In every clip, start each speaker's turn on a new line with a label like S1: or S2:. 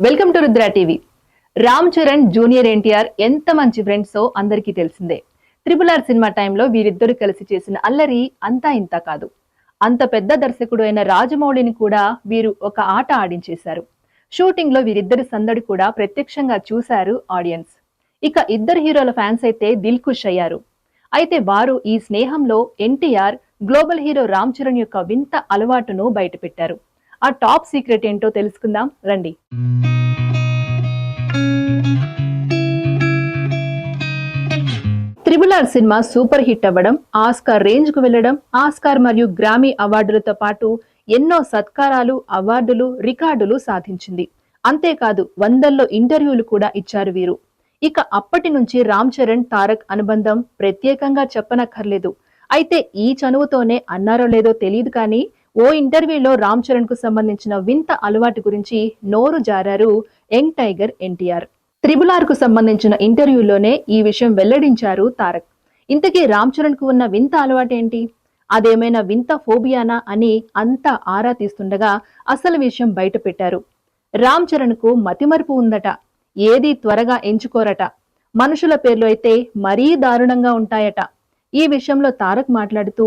S1: Welcome to Rudra TV. Ram Charan junior NTR ఎంత మంచి ఫ్రెండ్సో అందరికీ తెలిసిందే. త్రిపుల్ ఆర్ సినిమా టైంలో వీరిద్దరు కలిసి చేసిన అల్లరి అంతా ఇంత కాదు. అంత పెద్ద దర్శకుడు అయిన రాజమౌళిని కూడా వీరు ఒక ఆట ఆడించేశారు. షూటింగ్లో వీరిద్దరి సందడి కూడా ప్రత్యక్షంగా చూశారు ఆడియన్స్. ఇక ఇద్దరు హీరోల ఫ్యాన్స్ అయితే దిల్ ఖుష్ అయ్యారు. అయితే వారు ఈ స్నేహంలో ఎన్టీఆర్ గ్లోబల్ హీరో రామ్ చరణ్ యొక్క వింత అలవాటును బయటపెట్టారు. ఆ టాప్ సీక్రెట్ ఏంటో తెలుసుకుందాం రండి. Triple R cinema super hit అవ్వడం ఆస్కార్ రేంజ్కు వెళ్ళడం ఆస్కార్ మరియు గ్రామీ అవార్డులతో పాటు ఎన్నో సత్కారాలు అవార్డులు రికార్డులు సాధించింది. అంతేకాదు వందల్లో ఇంటర్వ్యూలు కూడా ఇచ్చారు వీరు. ఇక అప్పటి నుంచి రామ్ చరణ్ తారక్ అనుబంధం ప్రత్యేకంగా చెప్పనక్కర్లేదు. అయితే ఈ చనువుతోనే అన్నారో లేదో తెలియదు కానీ ఓ ఇంటర్వ్యూలో రామ్ చరణ్కు సంబంధించిన వింత అలవాటు గురించి నోరు జారారు యంగ్ టైగర్ ఎన్టీఆర్. త్రిబుల్ ఆర్కు సంబంధించిన ఇంటర్వ్యూలోనే ఈ విషయం వెల్లడించారు తారక్. ఇంతకీ రామ్ చరణ్కు ఉన్న వింత అలవాటేంటి? అదేమైనా వింత ఫోబియానా అని అంతా ఆరా తీస్తుండగా అసలు విషయం బయట పెట్టారు రామ్ చరణ్కు మతిమరుపు ఉందట ఏది త్వరగా ఎంచుకోరట. మనుషుల పేర్లు అయితే మరీ దారుణంగా ఉంటాయట. ఈ విషయంలో తారక్ మాట్లాడుతూ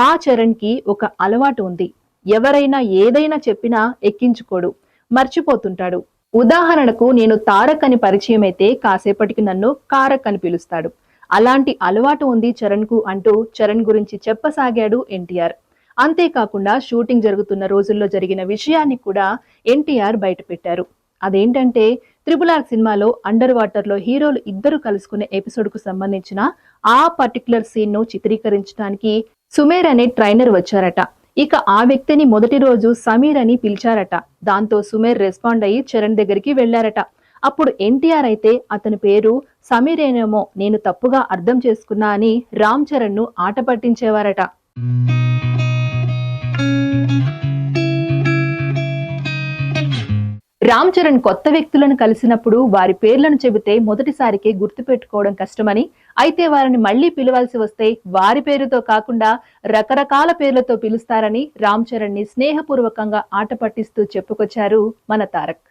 S1: మా చరణ్కి ఒక అలవాటు ఉంది. ఎవరైనా ఏదైనా చెప్పినా ఎక్కించుకోడు మర్చిపోతుంటాడు. ఉదాహరణకు నేను తారక్ అని పరిచయం అయితే కాసేపటికి నన్ను కారక్ అని పిలుస్తాడు. అలాంటి అలవాటు ఉంది చరణ్కు అంటూ చరణ్ గురించి చెప్పసాగాడు ఎన్టీఆర్. అంతేకాకుండా షూటింగ్ జరుగుతున్న రోజుల్లో జరిగిన విషయాన్ని కూడా ఎన్టీఆర్ బయటపెట్టారు. అదేంటంటే త్రిపుల్ ఆర్ సినిమాలో అండర్ వాటర్లో హీరోలు ఇద్దరు కలుసుకునే ఎపిసోడ్కు సంబంధించిన ఆ పర్టికులర్ సీన్ను చిత్రీకరించడానికి సుమేర్ అనే ట్రైనర్ వచ్చారట. ఇక ఆ వ్యక్తిని మొదటి రోజు సమీర్ అని పిలిచారట. దాంతో సుమేర్ రెస్పాండ్ అయ్యి చరణ్ దగ్గరికి వెళ్ళారట అప్పుడు ఎన్టీఆర్ అయితే అతని పేరు సమీరేనేమో నేను తప్పుగా అర్థం చేసుకున్నా అని రామ్ చరణ్ను ఆట పట్టించేవారట. రామ్ చరణ్ కొత్త వ్యక్తులను కలిసినప్పుడు వారి పేర్లను చెబితే మొదటిసారికి గుర్తుపెట్టుకోవడం కష్టమని అయితే వారిని మళ్ళీ పిలవాల్సి వస్తే వారి పేరుతో కాకుండా రకరకాల పేర్లతో పిలుస్తారని రామ్ చరణ్ని స్నేహపూర్వకంగా ఆట పట్టిస్తూ చెప్పుకొచ్చారు మన తారక్.